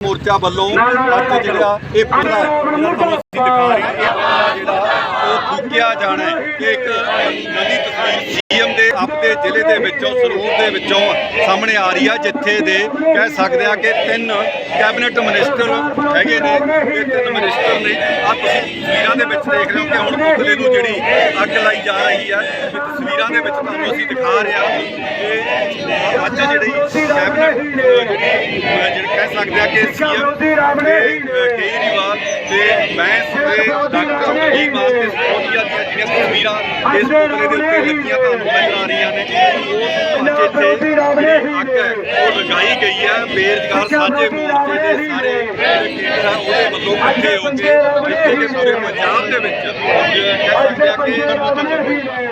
ਮੋਰਚਾ ਵੱਲੋਂ ਅੱਜ ਜਿਹੜਾ ਇਹ ਪੂਰਾ ਦਿਖਾ ਰਹੇ ਹਾਂ ਇਹ ਪੂਰਾ ਜਿਹੜਾ ਉਹ ਫੂਕਿਆ ਜਾਣਾ ਇਹ ਇੱਕ ਨਵੀਂ ਤਸਵੀਰ ਸੀਐਮ ਦੇ ਆਪਦੇ ਜ਼ਿਲ੍ਹੇ ਦੇ ਵਿੱਚੋਂ ਸਰੂਰ ਦੇ ਵਿੱਚੋਂ ਸਾਹਮਣੇ ਆ ਰਹੀ ਆ ਜਿੱਥੇ ਦੇ ਕਹਿ ਸਕਦੇ ਆ ਕਿ ਤਿੰਨ ਕੈਬਨਿਟ ਮਿਨਿਸਟਰ ਹੈਗੇ ਨੇ ਇਹ ਤਿੰਨ ਮਿਨਿਸਟਰ ਨੇ ਆ ਤੁਸੀਂ ਤਸਵੀਰਾਂ ਦੇ ਵਿੱਚ ਦੇਖ ਰਹੇ ਹੋ ਕਿ ਹੁਣ ਪੁਤਲੇ ਨੂੰ ਜਿਹੜੀ ਅੱਗ ਲਾਈ ਜਾ ਰਹੀ ਇਹ ਤਸਵੀਰਾਂ ਦੇ ਵਿੱਚ ਤੁਹਾਨੂੰ ਅਸੀਂ ਦਿਖਾ ਰਹੇ ਹਾਂ ਕਿ ਅੱਜ ਜਿਹੜੀ ਕੈਬਨਿਟ ਜਿਹੜੀ ਕਹਿ ਸਕਦੇ ਆ ਕਿ ਸੀਐਮ ਕੇਜਰੀਵਾਲ ਤੇ ਬੈਂਸ ਦੇ ਡਾਕਟਰ ਬਾਸ ਤੇ ਸੋਨੀਆ ਦੀਆਂ ਜਿਹੜੀਆਂ ਤਸਵੀਰਾਂ ਇਸ ਪੁਤਲੇ ਦੇ ਉੱਤੇ ਲੱਗੀਆਂ ਤੁਹਾਨੂੰ ਨਜ਼ਰ ਆ ਰਹੀਆਂ ਨੇ। ਉਹ ਅੱਜ ਇੱਥੇ ਜਿਹੜੀ ਅੱਗ ਹੈ। ਉਹ ਲਗਾਈ ਗਈ ਹੈ ਬੇਰੁਜ਼ਗਾਰ ਸਾਂਝੇ ਮੋਰਚੇ ਦੇ ਸਾਰੇ ਕੇਡਰ ਆ ਉਹਦੇ ਵੱਲੋਂ ਇਕੱਠੇ ਹੋ ਕੇ ਜਿੱਥੇ ਕਿ ਪੂਰੇ ਪੰਜਾਬ ਦੇ ਵਿੱਚ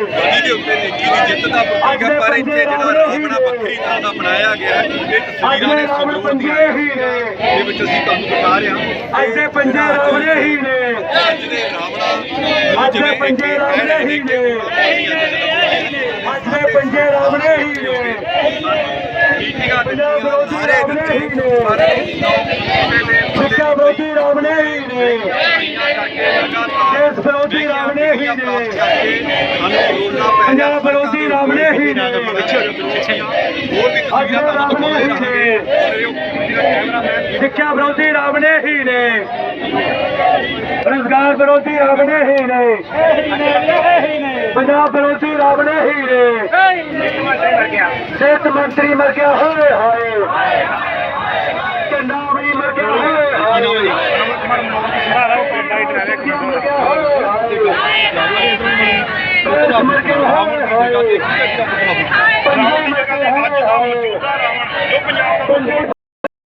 ਗਾਂਧੀ ਦੇ ਉੱਤੇ ਨੇਕੀ ਦੀ ਜਿੱਤ ਦਾ ਪ੍ਰਤੀਕ ਹੈ ਪਰ ਇੱਥੇ ਜਿਹੜਾ ਰਾਵਣਾ ਵੱਖਰੀ ਤਰ੍ਹਾਂ ਦਾ ਬਣਾਇਆ ਗਿਆ ਹੈ ਇਹ ਤਸਵੀਰਾਂ ਨੇ ਸੰਗਰੂਰ ਦੀਆਂ ਦੇ ਵਿੱਚ ਅਸੀਂ ਤੁਹਾਨੂੰ ਦਿਖਾ ਰਹੇ ਹਾਂ। ਐਸੇ ਪੰਜੇ ਰਾਵਣੇ ਹੀ ਨੇ। ਅੱਜ ਦੇ ਰਾਵਣਾ ਨੂੰ ਜਿਵੇਂ ਇੱਕ ਕਹਿ ਰਹੇ ਨੇ। ਅੱਜ ਅੱਜ ਦੇ ਪੰਜੇ ਰਾਵਣੇ ਹੀ ਨੇ। ਮੀਟਿੰਗਾਂ ਦਿੱਤੀਆਂ ਸਾਰੇ ਦਿੱਤੇ ਪਰ ਸਿੱਖਿਆ ਵਿਰੋਧੀ ਰਾਵਣੇ ਹੀ ਨੇ। ਦੇਸ਼ ਵਿਰੋਧੀ ਰਾਵਣੇ ਹੀ ਨੇ। ਪੰਜਾਬ ਵਿਰੋਧੀ ਰਾਵਣੇ ਹੀ ਨੇ। ਵੀ ਤਸਵੀਰਾਂ ਤੁਹਾਨੂੰ ਦਿਖਾਉਂਦੇ ਰਹਾਂਗੇ ਸਿੱਖਿਆ ਵਿਰੋਧੀ ਰਾਵਣੇ ਹੀ ਨੇ। ਰੁਜ਼ਗਾਰ ਵਿਰੋਧੀ ਰਾਵਣੇ ਹੀ ਨੇ। ਪੰਜਾਬ ਵਿਰੋਧੀ ਰਾਵਣੇ ਹੀ ਨੇ ਸਿਹਤ ਮੰਤਰੀ ਮਰ ਗਿਆ ਹੋਏ ਹਾਏ। ਝੰਡਾ ਵੀ ਮਰ ਗਿਆ ਹੋਏ ਹਾਏ। ਮਰ ਗਿਆ ਹੋਏ ਹਾਏ। ਪੰਜਾਬ ਗਿਆ ਹੋਏ ਹਾਏ।